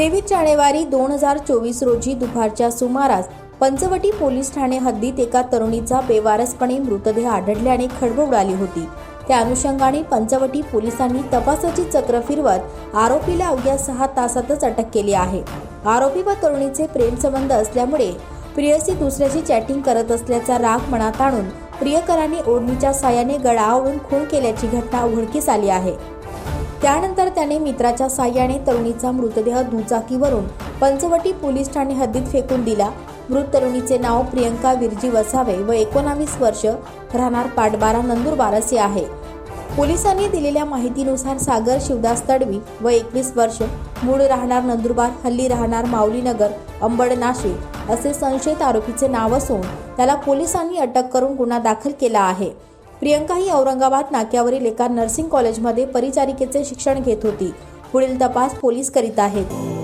तेवीस जानेवारी दोन हजार चोवीस रोजी दुपारच्या सुमारास पंचवटी पोलीस ठाणे हद्दीत एका तरुणीचा बेवारसपणे मृतदेह आढळल्याने खळबळ उडाली होती. त्या अनुषंगाने पंचवटी पोलिसांनी तपासाची चक्र फिरवत आरोपीला अवघ्या सहा तासातच अटक केली आहे. आरोपी व तरुणीचे प्रेमसंबंध असल्यामुळे प्रियसी दुसऱ्याशी चॅटिंग करत असल्याचा राग मनात आणून प्रियकरांनी ओढणीच्या साह्याने गळा आवळून खून केल्याची घटना उघडकीस आली आहे. त्यानंतर त्याने मित्राच्या साह्याने तरुणीचा मृतदेह दुचाकीवरून पंचवटी पोलीस ठाणे हद्दीत फेकून दिला. मृत तरुणीचे नाव प्रियंका विरजी वसावे व एकोणावीस वर्ष राहणार पाटबारा नंदुरबार असे आहे. पोलिसांनी दिलेल्या माहितीनुसार सागर शिवदास तडवी व एकवीस वर्ष मूळ राहणार नंदुरबार हल्ली राहणार माऊलीनगर अंबड नाशिक असे संशयित आरोपीचे नाव असून त्याला पोलिसांनी अटक करून गुन्हा दाखल केला आहे. प्रियंका ही औरंगाबाद नाक्यावरील एका नर्सिंग कॉलेजमध्ये परिचारिकेचे शिक्षण घेत होती. पुढील तपास पोलीस करीत आहेत.